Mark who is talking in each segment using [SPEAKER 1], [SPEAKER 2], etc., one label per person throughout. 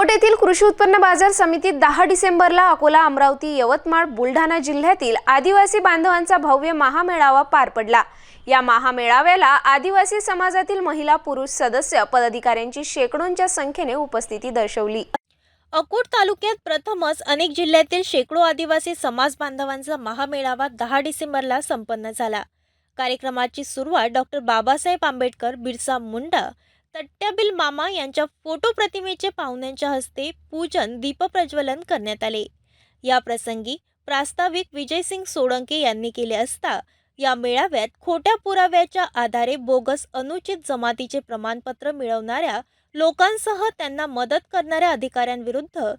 [SPEAKER 1] अकोट येथील कृषी उत्पन्न बाजार समितीत दहा डिसेंबरला अकोला अमरावती यवतमाळ बुलढाणा जिल्ह्यातील आदिवासी बांधवांचा भव्य महामेळावा पार पडला. या महामेळाव्याला आदिवासी समाजातील महिला पुरुष सदस्य पदाधिकाऱ्यांची शेकडोंच्या संख्येने उपस्थिती दर्शवली.
[SPEAKER 2] अकोट तालुक्यात प्रथमच अनेक जिल्ह्यातील शेकडो आदिवासी समाज बांधवांचा महामेळावा दहा डिसेंबरला संपन्न झाला. कार्यक्रमाची सुरुवात डॉक्टर बाबासाहेब आंबेडकर बिरसा मुंडा तट्ट्याबिल मामा यांच्या फोटो प्रतिमेचे पाहुण्यांच्या हस्ते पूजन दीपप्रज्वलन करण्यात आले. या प्रसंगी प्रास्ताविक विजयसिंग सोळंके यांनी केले असता या मेळाव्यात खोट्या पुराव्याच्या आधारे बोगस अनुचित जमातीचे प्रमाणपत्र मिळवणाऱ्या लोकांसह त्यांना मदत करणाऱ्या अधिकाऱ्यांविरुद्ध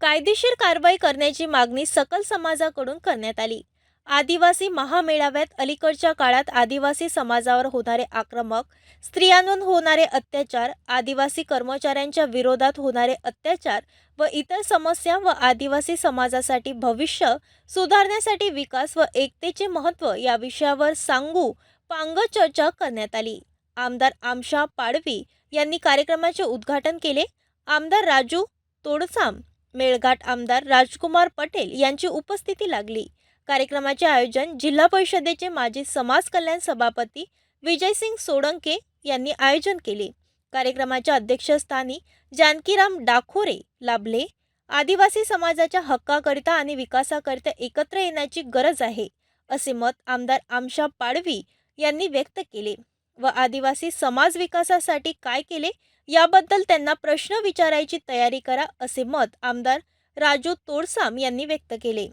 [SPEAKER 2] कायदेशीर कारवाई करण्याची मागणी सकल समाजाकडून करण्यात आली. आदिवासी महामेळाव्यात अलीकडच्या काळात आदिवासी समाजावर होणारे आक्रमक स्त्रियांवर होणारे अत्याचार आदिवासी कर्मचाऱ्यांच्या विरोधात होणारे अत्याचार व इतर समस्या व आदिवासी समाजासाठी भविष्य सुधारण्यासाठी विकास व एकतेचे महत्त्व या विषयावर सांगू पांग चर्चा करण्यात आली. आमदार आमशा पाडवी यांनी कार्यक्रमाचे उद्घाटन केले. आमदार राजू तोडसाम मेळघाट आमदार राजकुमार पटेल यांची उपस्थिती लागली. कार्यक्रमाचे आयोजन जिल्हा परिषदेचे माजी समाज कल्याण सभापती विजयसिंग सोडंके यांनी आयोजन केले. कार्यक्रमाच्या अध्यक्षस्थानी जानकीराम डाखोरे लाभले. आदिवासी समाजाच्या हक्काकरिता आणि विकासाकरिता एकत्र येण्याची गरज आहे असे मत आमदार आमशा पाडवी यांनी व्यक्त केले. व आदिवासी समाज विकासासाठी काय केले याबद्दल त्यांना प्रश्न विचारायची तयारी करा असे मत आमदार राजू तोडसाम यांनी व्यक्त केले.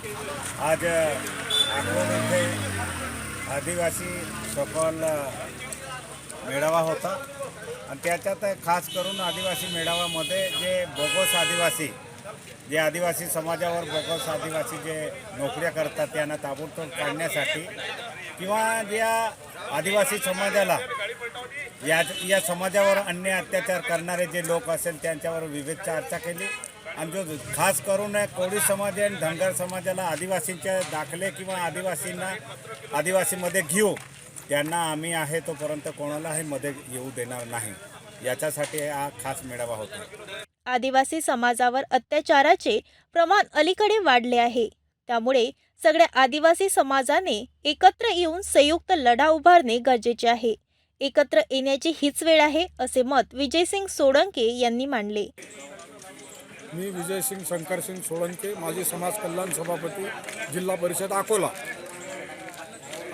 [SPEAKER 3] आज आगमन इथे आदिवासी सफल मेळावा होता. आणि त्याच्यात खास करून आदिवासी मेळाव्यामध्ये जे बोगस आदिवासी जे आदिवासी समाजावर बोगस आदिवासी जे नोकऱ्या करतात त्यांना ताबडतोब काढण्यासाठी किंवा ज्या आदिवासी समाजाला या या समाजावर अन्य अत्याचार करणारे जे लोक असेल त्यांच्यावर विविध चर्चा केली. आणि जो खास करून कोळी समाज आणि धनगर समाजाला आदिवासींचे दाखले किंवा आदिवासींना आदिवासीमध्ये घेऊ त्यांना आम्ही आहे तोपर्यंत कोणालाही मध्ये येऊ देणार नाही. याच्यासाठी हा खास मेळावा होता.
[SPEAKER 2] आदिवासी समाजावर अत्याचाराचे प्रमाण अलीकडे वाढले आहे. त्यामुळे सगळ्या आदिवासी समाजाने एकत्र येऊन संयुक्त लढा उभारणे गरजेचे आहे. एकत्र येण्याची हीच वेळ आहे असे मत विजयसिंग सोळंके यांनी मांडले.
[SPEAKER 4] मी विजयसिंग शंकरसिंग सोळंके माजी समाज कल्याण सभापती जिल्हा परिषद अकोला.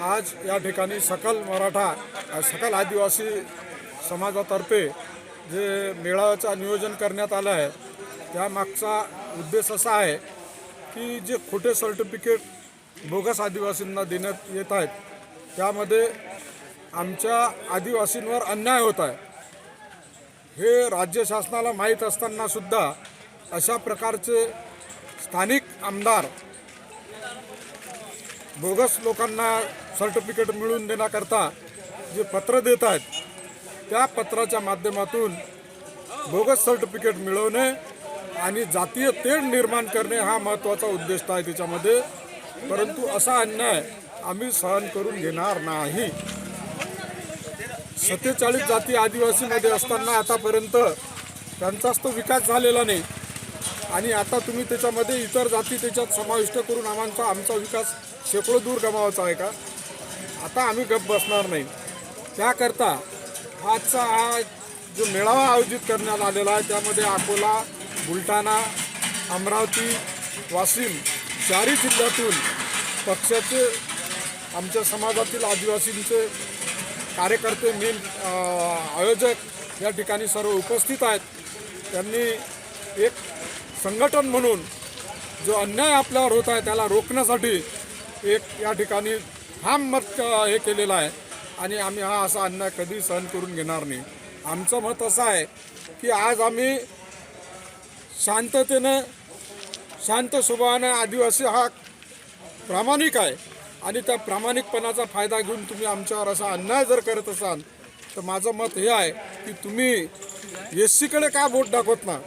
[SPEAKER 4] आज या ठिकाणी सकल मराठा सकल आदिवासी समाजातर्फे जे मेळाव्याचं नियोजन करण्यात आलं आहे त्यामागचा उद्देश असा आहे की जे खोटे सर्टिफिकेट बोगस आदिवासींना देण्यात येत आहेत त्यामध्ये आमच्या आदिवासींवर अन्याय होत आहे. हे राज्य शासनाला माहीत असताना सुद्धा अशा प्रकारचे स्थानिक आमदार बोगस लोकांना सर्टिफिकेट मिळवून देण्याकरता जे पत्र देत आहेत त्या पत्राच्या माध्यमातून बोगस सर्टिफिकेट मिळवणे आणि जातीय तेढ निर्माण करणे हा महत्त्वाचा उद्देश आहे त्याच्यामध्ये. परंतु असा अन्याय आम्ही सहन करून घेणार नाही. सत्तेचाळीस जाती आदिवासीमध्ये असताना आतापर्यंत त्यांचाच तो विकास झालेला नाही. आणि आता तुम्ही त्याच्यामध्ये इतर जाती त्याच्यात समाविष्ट करून आम्हाला आमचा विकास शेकडो दूर गमावायचा आहे का? आता आम्ही गप बसणार नाही. त्याकरता आजचा हा जो मेळावा आयोजित करण्यात आलेला आहे त्यामध्ये अकोला बुलढाणा अमरावती वाशिम चारही जिल्ह्यातून पक्षाचे आमच्या समाजातील आदिवासींचे कार्यकर्ते मेन आयोजक या ठिकाणी सर्व उपस्थित आहेत. त्यांनी एक संघटन म्हणून जो अन्याय आपल्यावर होत आहे त्याला रोखण्यासाठी एक या ठिकाणी ठाम मत हे केलेलं आहे. आणि आम्ही हा असा अन्याय कधी सहन करून घेणार नाही. आमचं मत असं आहे की आज आम्ही शांततेनं शांत स्वभावानं आदिवासी हा प्रामाणिक आहे. आणि त्या प्रामाणिकपणाचा फायदा घेऊन तुम्ही आमच्यावर असा अन्याय जर करत असाल तर माझं मत हे आहे की तुम्ही एस सीकडे का बोट दाखवत ना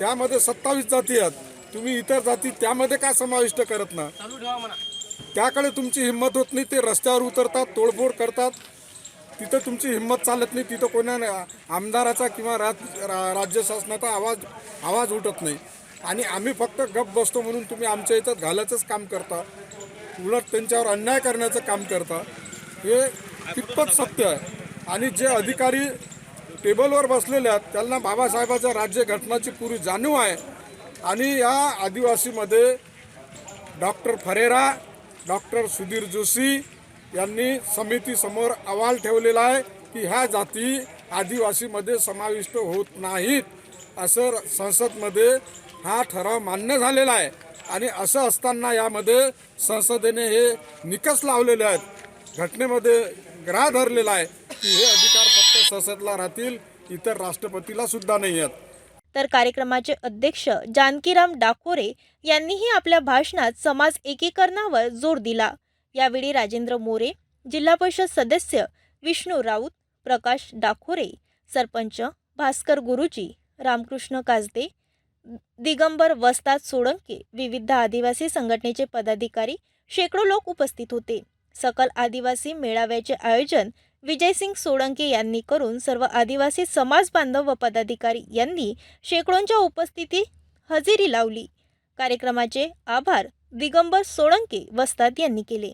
[SPEAKER 4] त्यामध्ये सत्तावीस जाती आहेत. तुम्ही इतर जाती त्यामध्ये का समाविष्ट करत ना त्याकडे तुमची हिंमत होत नाही ते रस्त्यावर उतरतात तोडफोड करतात. तिथं तुमची हिंमत चालत नाही तिथं कोणा आमदाराचा किंवा राज रा- राज्य शासनाचा आवाज आवाज उठत नाही. आणि आम्ही फक्त गप बसतो म्हणून तुम्ही आमच्या इथं घालायचंच काम करता. उलट त्यांच्यावर अन्याय करण्याचं काम करता. हे कितपत सत्य आहे. आणि जे अधिकारी टेबलवर बसलेल्या आहेत त्यांना बाबासाहेबाच्या राज्य घटनाची पुरी जाणीव आहे. आणि या आदिवासीमध्ये doctor Ferreira doctor Sudhir Joshi यांनी समितीसमोर अहवाल ठेवलेला आहे की ह्या जाती आदिवासीमध्ये समाविष्ट होत नाहीत असं संसदमध्ये हा ठराव मान्य झालेला आहे. आणि असं असताना यामध्ये संसदेने हे निकष लावलेले आहेत. घटनेमध्ये ग्राह धरलेला आहे की हे अधिकार फक्त राहतील इतर राष्ट्रपतीला सुद्धा नाही आहेत.
[SPEAKER 2] तर कार्यक्रमाचे अध्यक्ष जानकीराम डाकोरे यांनीही आपल्या भाषणात समाज एकीकरणावर जोर दिला. यावेळी राजेंद्र मोरे जिल्हा परिषद सदस्य विष्णू राऊत प्रकाश डाकोरे सरपंच भास्कर गुरुजी रामकृष्ण काजदे दिगंबर वस्ताद सोळंके विविध आदिवासी संघटनेचे पदाधिकारी शेकडो लोक उपस्थित होते. सकल आदिवासी मेळाव्याचे आयोजन विजयसिंग सोळंके यांनी करून सर्व आदिवासी समाज बांधव व पदाधिकारी यांनी शेकडोंच्या उपस्थिती हजेरी लावली. कार्यक्रमाचे आभार दिगंबर सोळंके वस्ताद यांनी केले.